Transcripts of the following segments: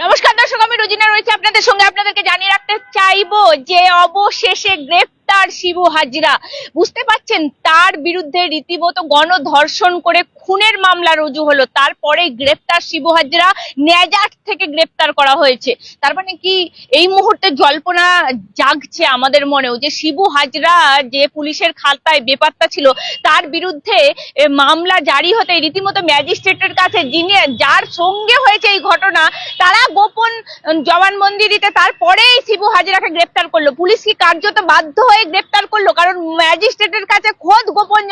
নমস্কার দর্শক আমি রোজিনা রয়েছে আপনাদের সঙ্গে। আপনাদেরকে জানিয়ে রাখতে চাইব যে অবশেষে গ্রেপ্তার শিবু হাজরা। বুঝতে পাচ্ছেন তার বিরুদ্ধে রীতিমতো গণধর্ষণ করে খুনের মামলা রুজু হলো। তারপরে গ্রেপ্তার শিবু হাজিরা। নেজাট থেকে গ্রেপ্তার করা হয়েছে। তার মানে কি, এই মুহূর্তে জল্পনা জাগছে আমাদের মনেও যে শিবু হাজরা যে পুলিশের খাতায় বেপাত্তা ছিল, তার বিরুদ্ধে মামলা জারি হতে রীতিমতো ম্যাজিস্ট্রেটের কাছে যিনি যার সঙ্গে হয়েছে এই ঘটনা, তারা গোপন জবানবন্দি দিতে তারপরেই শিবু হাজরাকে গ্রেপ্তার করল। পুলিশ কি কার্যত বাধ্য হয়ে গ্রেপ্তার করল, কারণ ম্যাজিস্ট্রেটের কাছে খোদ গোপন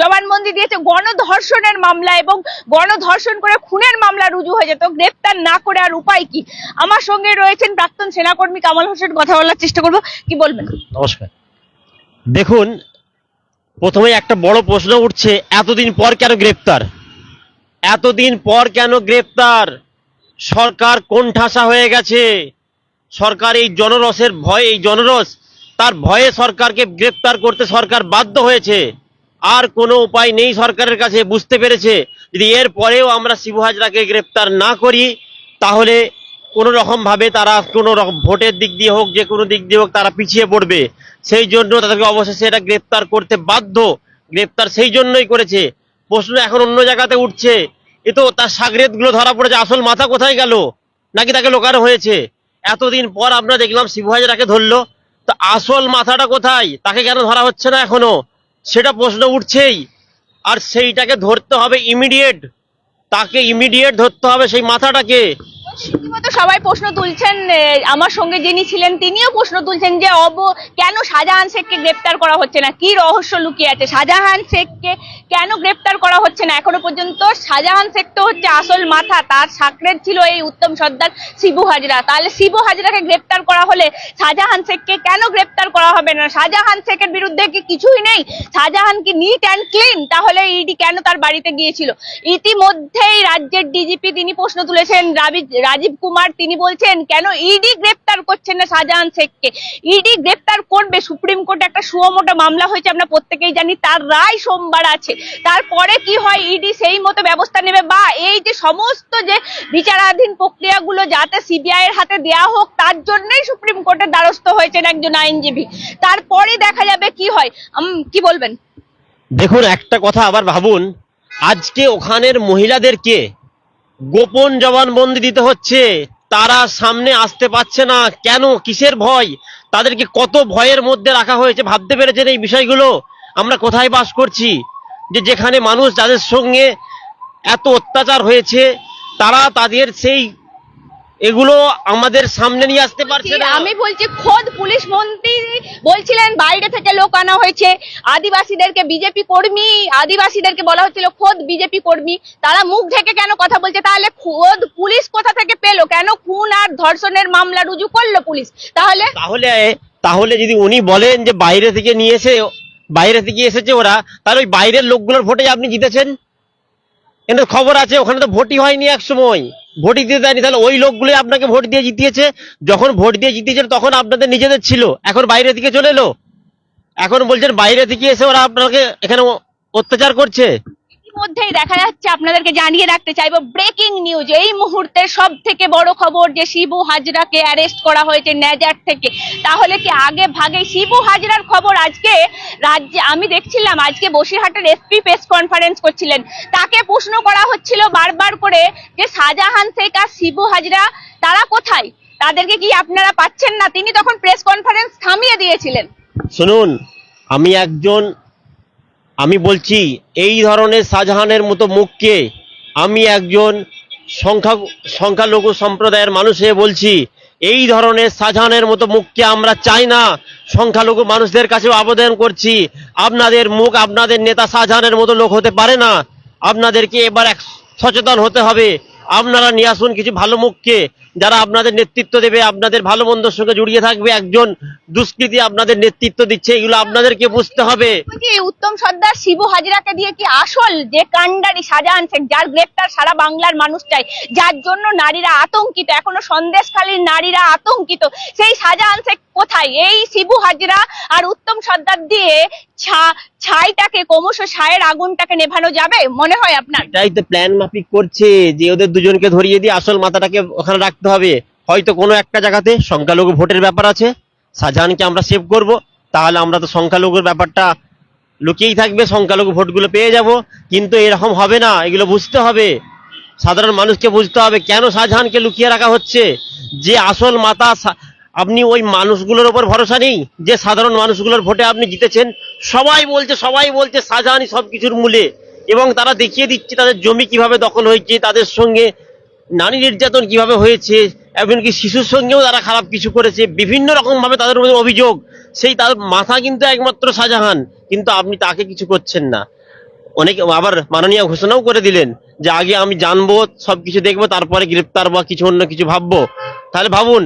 জবানবন্দি দিয়েছে গণধর্ষণের মামলা এবং গণধর্ষণ করে খুনের মামলা রুজু হয়ে যেত গ্রেপ্তার না করে আর উপায় কি? আমার সঙ্গে রয়েছেন প্রাক্তন সেনাকর্মী কামাল হোসেন, কথা বলার চেষ্টা করব। কি বলবেন? নমস্কার। দেখুন, প্রথমে একটা বড় প্রশ্ন উঠছে, এতদিন পর কেন গ্রেপ্তার? এতদিন পর কেন গ্রেপ্তার? সরকার কোন ঠাসা হয়ে গেছে। সরকার এই জনরসের ভয়, এই জনরস তার ভয়ে সরকারকে গ্রেপ্তার করতে সরকার বাধ্য হয়েছে। আর কোনো উপায় নেই সরকারের কাছে, বুঝতে পেরেছে। যদি এর পরেও আমরা শিবু হাজরাকে গ্রেপ্তার না করি, তাহলে কোনো রকম ভাবে তারা কোনো রকম ভোটের দিক দিয়ে হোক, যে কোনো দিক দিয়ে হোক তারা পিছিয়ে পড়বে। সেই জন্য তাদেরকে অবশেষে এটা গ্রেপ্তার করতে বাধ্য। গ্রেপ্তার সেই জন্যই করেছে। প্রশ্ন এখন অন্য জায়গাতে উঠছে। এ তো তার সাগরেদগুলো ধরা পড়েছে। আসল মাথা কোথায় গেল? নাকি তাকে লোকানো হয়েছে? এতদিন পর আমরা দেখলাম শিবু হাজরাকে ধরলো। তো আসল মাথাটা কোথায়? তাকে কেন ধরা হচ্ছে না এখনও? সেটা প্রশ্ন উঠছেই। আর সেইটাকে ধরতে হবে ইমিডিয়েট তাকে ইমিডিয়েট ধরতে হবে সেই মাথাটাকে। রীতিমতো সবাই প্রশ্ন তুলছেন আমার সঙ্গে যিনি ছিলেন তিনিও প্রশ্ন তুলছেন যে অব, কেন শাহজাহান শেখকে গ্রেপ্তার করা হচ্ছে না? কি রহস্য লুকিয়ে আছে? শাহজাহান শেখকে কেন গ্রেপ্তার করা হচ্ছে না? এখনও পর্যন্ত শাহজাহান শেখ তো হচ্ছে আসল মাথা, তার সাকরেদ ছিল এই উত্তম সর্দার শিবু হাজরা। তাহলে শিবু হাজরাকে গ্রেপ্তার করা হলে শাহজাহান শেখকে কেন গ্রেপ্তার করা হবে না? শাহজাহান শেখের বিরুদ্ধে কি কিছুই নেই? শাহজাহান কি নিট অ্যান্ড ক্লিন তাহলে ইডি কেন তার বাড়িতে গিয়েছিল? ইতিমধ্যেই রাজ্যের ডিজিপি তিনি প্রশ্ন তুলেছেন, রাবি- রাজীব কুমার, তিনি বলছেন, কেন ইডি গ্রেপ্তার করছেন না শাহজাহান শেখকে? ইডি গ্রেপ্তার করবে, সুপ্রিম কোর্টে একটা সুমোটো মামলা হয়েছে, আমরা প্রত্যেকেই জানি, তার রায় সোমবার আছে। তারপরে কি হয় ইডি সেই মতো ব্যবস্থা নেবে? বা এই যে সমস্ত যে বিচারাধীন প্রক্রিয়াগুলো, যাতে সিবিআই এর হাতে দেয়া হোক, তার জন্যই সুপ্রিম কোর্টের দ্বারস্থ হয়েছেন একজন আইনজীবী। তারপরে দেখা যাবে কি হয়। কি বলবেন? দেখুন, একটা কথা আবার ভাবুন। আজকে ওখানের মহিলাদেরকে গোপন জবানবন্দি দিতে হচ্ছে। তারা সামনে আসতে পারছে না। কেন? কিসের ভয়? তাদেরকে কত ভয়ের মধ্যে রাখা হয়েছে ভাবতে পেরেছেন এই বিষয়গুলো? আমরা কোথায় বাস করছি? যে যেখানে মানুষ যাদের সঙ্গে এত অত্যাচার হয়েছে, তারা তাদের সেই এগুলো আমাদের সামনে নিয়ে আসতে পারছে না। আমি বলছি খোদ পুলিশ মন্ত্রী বলছিলেন বাইরে থেকে লোক আনা হয়েছে। আদিবাসীদেরকে বিজেপি কর্মী আদিবাসীদেরকে বলা হচ্ছিল খোদ বিজেপি কর্মী। তারা মুখ ঢেকে কেন কথা বলছে? তাহলে খোদ পুলিশ কোথা থেকে পেল? কেন খুন আর ধর্ষণের মামলা রুজু করল পুলিশ? তাহলে তাহলে তাহলে যদি উনি বলেন যে বাইরে থেকে নিয়ে এসে বাইরে থেকে এসেছে ওরা তাহলে ওই বাইরের লোকগুলোর ভোটে আপনি জিতেছেন? কিন্তু খবর আছে ওখানে তো ভোটই হয়নি এক সময়। ভোটই দিতে দেয়নি, তাহলে ওই লোকগুলো আপনাকে ভোট দিয়ে জিতিয়েছে। যখন ভোট দিয়ে জিতিয়েছেন, তখন আপনাদের নিজেদের ছিল। এখন বাইরে থেকে চলে এলো। এখন বলছেন, বাইরে থেকে এসে ওরা আপনাকে এখানে অত্যাচার করছে। ইতিমধ্যেই দেখা যাচ্ছে, আপনাদেরকে জানিয়ে রাখতে চাইব ব্রেকিং নিউজ এই মুহূর্তের সব থেকে বড় খবর যে শিবু হাজরাকে অ্যারেস্ট করা হয়েছে নেজার থেকে। তাহলে কি আগে ভাগে শিবু হাজরার খবর? আজকে রাজ্যে, আমি দেখছিলাম, আজকে বসিরহাটের এসপি প্রেস কনফারেন্স করছিলেন। তাকে প্রশ্ন করা হচ্ছিল বারবার করে যে শাহজাহান শেখ আর শিবু হাজরা তারা কোথায়? তাদেরকে কি আপনারা পাচ্ছেন না? তিনি তখন প্রেস কনফারেন্স থামিয়ে দিয়েছিলেন। শুনুন, আমি একজন আমি বলছি, এই ধরনের শাহজাহানের মতো মুখকে আমি একজন সংখ্যা, সংখ্যালঘু সম্প্রদায়ের মানুষ হয়ে বলছি, এই ধরনের শাহজাহানের মতো মুখকে আমরা চাই না। সংখ্যালঘু মানুষদের কাছেও আবেদন করছি, আপনাদের মুখ আপনাদের নেতা শাহজাহানের মতো লোক হতে পারে না। আপনাদেরকে এবার এক সচেতন হতে হবে। আপনারা নিয়ে আসুন কিছু ভালো মুখকে। যারা আপনাদের নেতৃত্ব দেবে আপনাদের ভালো মন্দর সঙ্গে জড়িয়ে থাকবে একজন দুষ্কৃতী আপনাদের নেতৃত্ব দিচ্ছে এগুলো আপনাদেরকে বুঝতে হবে। উত্তম সর্দার শিবু হাজরাকে দিয়ে কি আসল যে কান্ডারি শাহজাহান শেখ যার গ্রেপ্তার সারা বাংলার মানুষ চাই যার জন্য নারীরা আতঙ্কিত এখনও সন্দেশখালীর নারীরা আতঙ্কিত সেই শাহজাহান শেখ কোথায়? এই শিবু হাজরা আর উত্তম সর্দার দিয়ে ছাইটাকে ক্রমশ ছায়ের আগুনটাকে নেভানো যাবে মনে হয় আপনার? এটাই তো প্ল্যান মাফিক করছে যে ওদের দুজনকে ধরিয়ে দিয়ে আসল মাথাটাকে ওখানে রাখতে হবে। হয়তো কোনো একটা জায়গাতে সংখ্যালঘু ভোটের ব্যাপার আছে। শাহজাহানকে আমরা সেভ করব। তাহলে আমরা তো সংখ্যালঘুর ব্যাপারটা লুকিয়েই থাকবে, সংখ্যালঘু ভোটগুলো পেয়ে যাব। কিন্তু এরকম হবে না, এগুলো বুঝতে হবে। সাধারণ মানুষকে বুঝতে হবে কেন শাহজাহানকে লুকিয়ে রাখা হচ্ছে। যে আসল মাতা আপনি ওই মানুষগুলোর ওপর ভরসা নেই? যে সাধারণ মানুষগুলোর ভোটে আপনি জিতেছেন? সবাই বলছে সবাই বলছে শাহজাহানই সবকিছুর মূলে। এবং তারা দেখিয়ে দিচ্ছে তাদের জমি কীভাবে দখল হয়েছে, তাদের সঙ্গে নারী নির্যাতন কীভাবে হয়েছে, এমনকি শিশুর সঙ্গেও তারা খারাপ কিছু করেছে, বিভিন্ন রকম ভাবে তাদের মধ্যে অভিযোগ, সেই তার মাথা কিন্তু একমাত্র শাহজাহান, কিন্তু আপনি তাকে কিছু করছেন না। অনেকে আবার মাননীয় ঘোষণাও করে দিলেন যে আগে আমি জানব, সবকিছু দেখব, তারপরে গ্রেপ্তার বা কিছু অন্য কিছু ভাববো। তাহলে ভাবুন,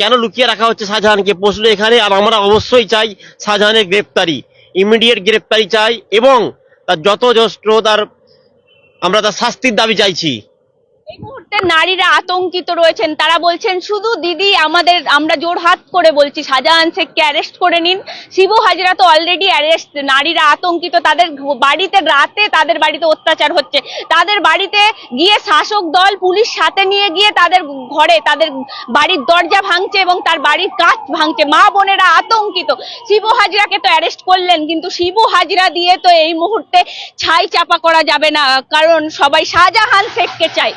কেন লুকিয়ে রাখা হচ্ছে শাহজাহানকে? প্রশ্ন এখানে, আর আমরা অবশ্যই চাই শাহজাহানের গ্রেপ্তারি, ইমিডিয়েট গ্রেপ্তারি চাই এবং তার যত যষ্ট তার, আমরা তার শাস্তির দাবি চাইছি। মুহূর্তে নারীরা আতঙ্কিত রয়েছেন। তারা বলছেন, শুধু দিদি, আমাদের, আমরা জোর হাত করে বলছি শাহজাহান শেখকে অ্যারেস্ট করে নিন। শিবু হাজরা তো অলরেডি অ্যারেস্ট নারীরা আতঙ্কিত, তাদের বাড়িতে রাতে তাদের বাড়িতে অত্যাচার হচ্ছে। তাদের বাড়িতে গিয়ে শাসক দল, পুলিশ সাথে নিয়ে গিয়ে তাদের ঘরে, তাদের বাড়ির দরজা ভাঙছে এবং তার বাড়ির কাঁচ ভাঙছে। মা বোনেরা আতঙ্কিত। শিবু হাজরাকে তো অ্যারেস্ট করলেন, কিন্তু শিবু হাজরা দিয়ে তো এই মুহূর্তে ছাই চাপা করা যাবে না, কারণ সবাই শাহজাহান শেখকে চাই